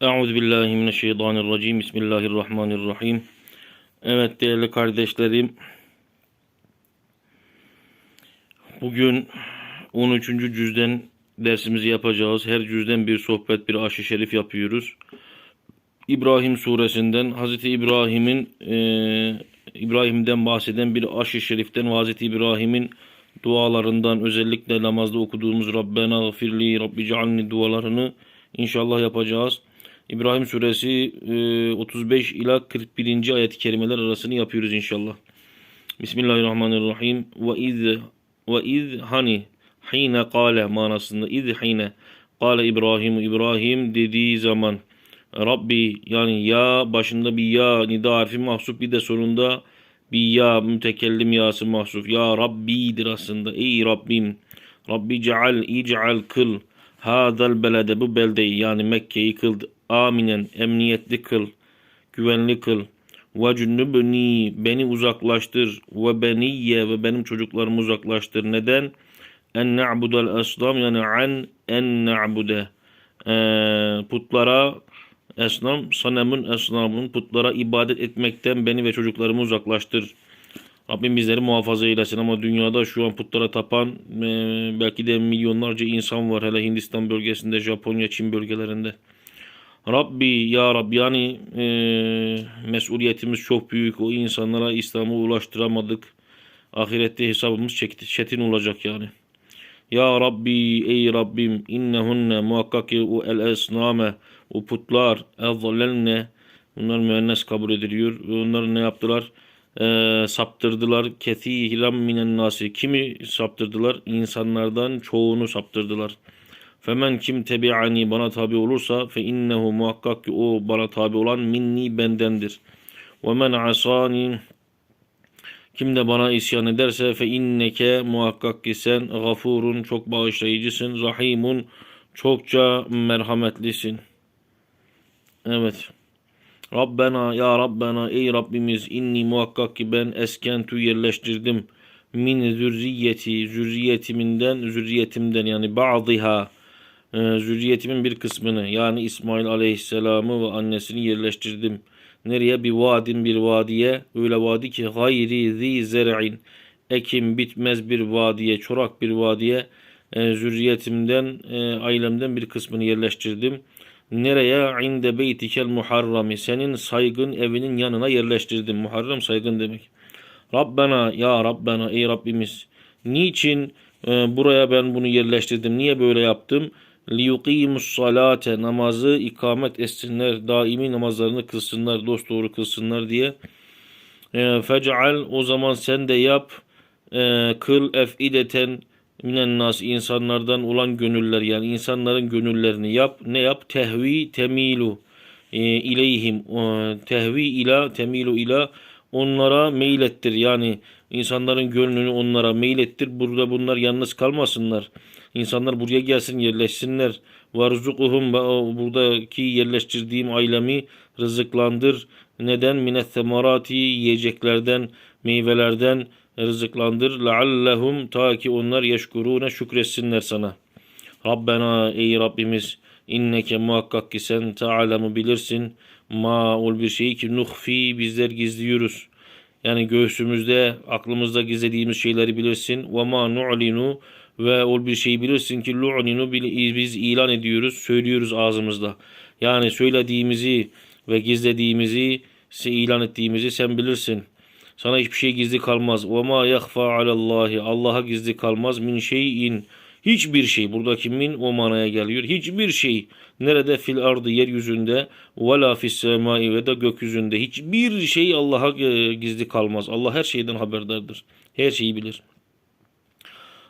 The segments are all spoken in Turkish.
Euzu billahi mineşşeytanirracim. Bismillahirrahmanirrahim. Evet değerli kardeşlerim. Bugün 13. cüzden dersimizi yapacağız. Her cüzden bir sohbet, bir aşı şerif yapıyoruz. İbrahim suresinden Hazreti İbrahim'in e, İbrahim'den bahseden bir aşı şeriften Hazreti İbrahim'in dualarından özellikle namazda okuduğumuz Rabbena gfirli Rabbi cealni dualarını inşallah yapacağız. İbrahim suresi e, 35 ila 41. ayet-i kerimeler arasını yapıyoruz inşallah. Bismillahirrahmanirrahim. Ve iz ve iz hani hine kâle manasında iz hine kâle İbrahim İbrahim dediği zaman Rabbi yani ya başında bir ya nida harfi mahsup bir de sonunda bir ya mütekellim yası mahsuf. Ya Rabbi'dir aslında. Ey Rabbim. Rabbi ceal, iceal kıl. Hadal belede bu beldeyi yani Mekke'yi kıl. Aminen, emniyetli kıl. Güvenli kıl. Ve cünnübni beni uzaklaştır. Ve beniyye ve benim çocuklarımı uzaklaştır. Neden? En na'budel eslam yani an en na'bude. Ee, putlara Esnam, sanemun esnamın putlara ibadet etmekten beni ve çocuklarımı uzaklaştır. Rabbim bizleri muhafaza eylesin ama dünyada şu an putlara tapan e, belki de milyonlarca insan var. Hele Hindistan bölgesinde, Japonya, Çin bölgelerinde. Rabbi, Ya Rabbi yani e, mesuliyetimiz çok büyük. O insanlara İslam'ı ulaştıramadık. Ahirette hesabımız çetin olacak yani. Ya Rabbi, ey Rabbim, innehunne muhakkak ki o el esname, o putlar ezzallelne bunlar müennes kabul ediliyor. Onlar ne yaptılar? Ee, saptırdılar. Kethiram minen nasi. Kimi saptırdılar? İnsanlardan çoğunu saptırdılar. Femen kim tebi'ani bana tabi olursa fe innehu muhakkak ki o bana tabi olan minni bendendir. Ve men asani kim de bana isyan ederse fe inneke muhakkak ki sen gafurun çok bağışlayıcısın. Rahimun çokça merhametlisin. Evet. Rabbena ya Rabbena ey Rabbimiz inni muhakkak ki ben eskentu yerleştirdim min zürriyeti zürriyetiminden zürriyetimden yani bazıha e, zürriyetimin bir kısmını yani İsmail aleyhisselamı ve annesini yerleştirdim. Nereye? Bir vadin bir vadiye öyle vadi ki gayri zi zer'in ekim bitmez bir vadiye çorak bir vadiye e, zürriyetimden e, ailemden bir kısmını yerleştirdim.'' Nereye? İnde beytikel muharrami. Senin saygın evinin yanına yerleştirdim. Muharrem saygın demek. Rabbena ya Rabbena ey Rabbimiz. Niçin e, buraya ben bunu yerleştirdim? Niye böyle yaptım? Liyuqimus salate namazı ikamet etsinler, daimi namazlarını kılsınlar, dost doğru kılsınlar diye. E, Fec'al o zaman sen de yap, e, kıl efideten minen nas insanlardan olan gönüller yani insanların gönüllerini yap. Ne yap? Tehvi temilu e, ileyhim e, tehvi ila temilu ila onlara meylettir. Yani insanların gönlünü onlara meylettir. Burada bunlar yalnız kalmasınlar insanlar buraya gelsin yerleşsinler varzukuhum buradaki yerleştirdiğim ailemi rızıklandır neden minet semarati yiyeceklerden meyvelerden rızıklandır. Leallehum ta ki onlar yeşkurune şükretsinler sana. Rabbena ey Rabbimiz inneke muhakkak ki sen tealemu bilirsin. Ma ol bir şeyi ki nuhfi bizler gizliyoruz. Yani göğsümüzde aklımızda gizlediğimiz şeyleri bilirsin. Ve ma nu'linu ve ol bir şeyi bilirsin ki lu'ninu biz ilan ediyoruz, söylüyoruz ağzımızda. Yani söylediğimizi ve gizlediğimizi, ilan ettiğimizi sen bilirsin.'' Sana hiçbir şey gizli kalmaz. Ve ma yahfa alallahi. Allah'a gizli kalmaz min şeyin. Hiçbir şey buradaki min o manaya geliyor. Hiçbir şey nerede fil ardı yeryüzünde ve la fis semai ve de gökyüzünde hiçbir şey Allah'a e, gizli kalmaz. Allah her şeyden haberdardır. Her şeyi bilir.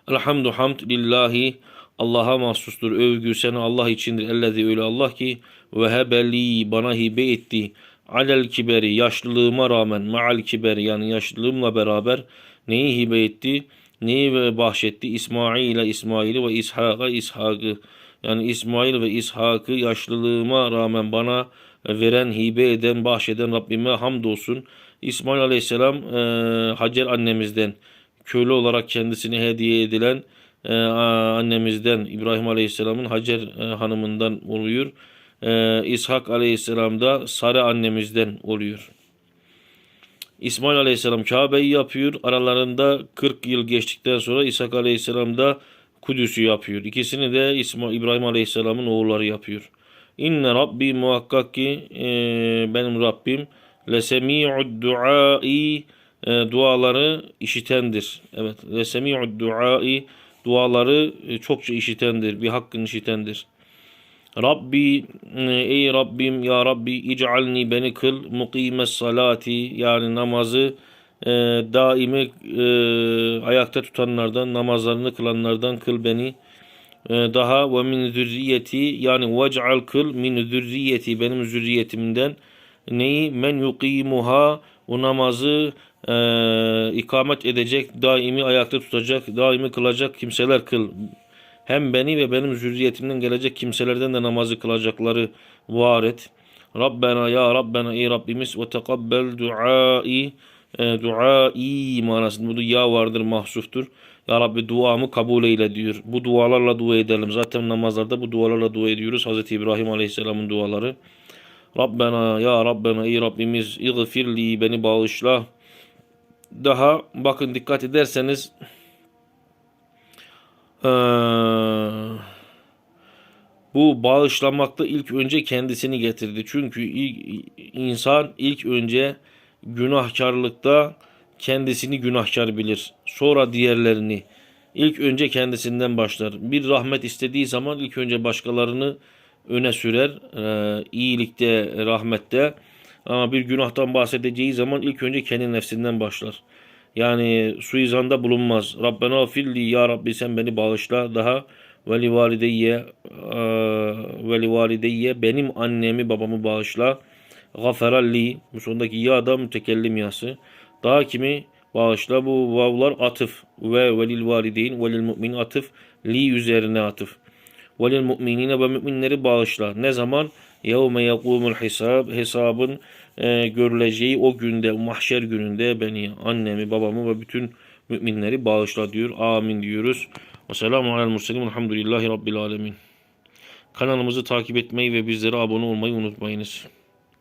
Elhamdu hamd lillahi Allah'a mahsustur. Övgü sana Allah içindir. Ellezi öyle Allah ki ve hebeli bana hibe etti alel kiberi yaşlılığıma rağmen maal kiberi yani yaşlılığımla beraber neyi hibe etti? Neyi bahşetti? İsmail'e İsmail'i ve İshak'a İshak'ı yani İsmail ve İshak'ı yaşlılığıma rağmen bana veren, hibe eden, bahşeden Rabbime hamdolsun. İsmail Aleyhisselam e, Hacer annemizden köylü olarak kendisine hediye edilen e, annemizden İbrahim Aleyhisselam'ın Hacer e, hanımından oluyor. e, İshak Aleyhisselam da Sare annemizden oluyor. İsmail Aleyhisselam Kabe'yi yapıyor. Aralarında 40 yıl geçtikten sonra İshak Aleyhisselam da Kudüs'ü yapıyor. İkisini de İsmail, İbrahim Aleyhisselam'ın oğulları yapıyor. İnne Rabbi muhakkak ki e, benim Rabbim lesemi'ud duai e, duaları işitendir. Evet. Lesemi'ud duai duaları e, çokça işitendir. Bir hakkın işitendir. Rabbi e, ey Rabbim ya Rabbi ic'alni beni kıl mukimes salati yani namazı e, daimi e, ayakta tutanlardan namazlarını kılanlardan kıl beni E, daha ve min zürriyeti yani vec'al kıl min zürriyeti benim zürriyetimden neyi men yuqimuha o namazı e, ikamet edecek daimi ayakta tutacak daimi kılacak kimseler kıl hem beni ve benim zürriyetimden gelecek kimselerden de namazı kılacakları var et. Rabbena ya Rabbena ey Rabbimiz ve tekabbel duai e, duai manasında bu ya vardır mahsuftur. Ya Rabbi duamı kabul eyle diyor. Bu dualarla dua edelim. Zaten namazlarda bu dualarla dua ediyoruz. Hazreti İbrahim Aleyhisselam'ın duaları. Rabbena ya Rabbena ey Rabbimiz iğfirli beni bağışla. Daha bakın dikkat ederseniz bu bağışlamakta ilk önce kendisini getirdi. Çünkü insan ilk önce günahkarlıkta kendisini günahkar bilir. Sonra diğerlerini. İlk önce kendisinden başlar. Bir rahmet istediği zaman ilk önce başkalarını öne sürer. Ee, iyilikte, rahmette. Ama bir günahtan bahsedeceği zaman ilk önce kendi nefsinden başlar. Yani suizanda bulunmaz. Rabbena filli ya Rabbi sen beni bağışla daha ve li valideyye eee, ve li valideyye benim annemi babamı bağışla. Gaferalli bu sondaki ya da mütekellim yası. Daha kimi bağışla bu vavlar atıf ve velil valideyn velil mümin atıf li üzerine atıf. Velil müminine ve müminleri bağışla. Ne zaman? Yevme yekumul hesab. Hesabın e, görüleceği o günde, mahşer gününde beni, annemi, babamı ve bütün müminleri bağışla diyor. Amin diyoruz. Ve selamun alel murselim. Elhamdülillahi Rabbil alemin. Kanalımızı takip etmeyi ve bizlere abone olmayı unutmayınız.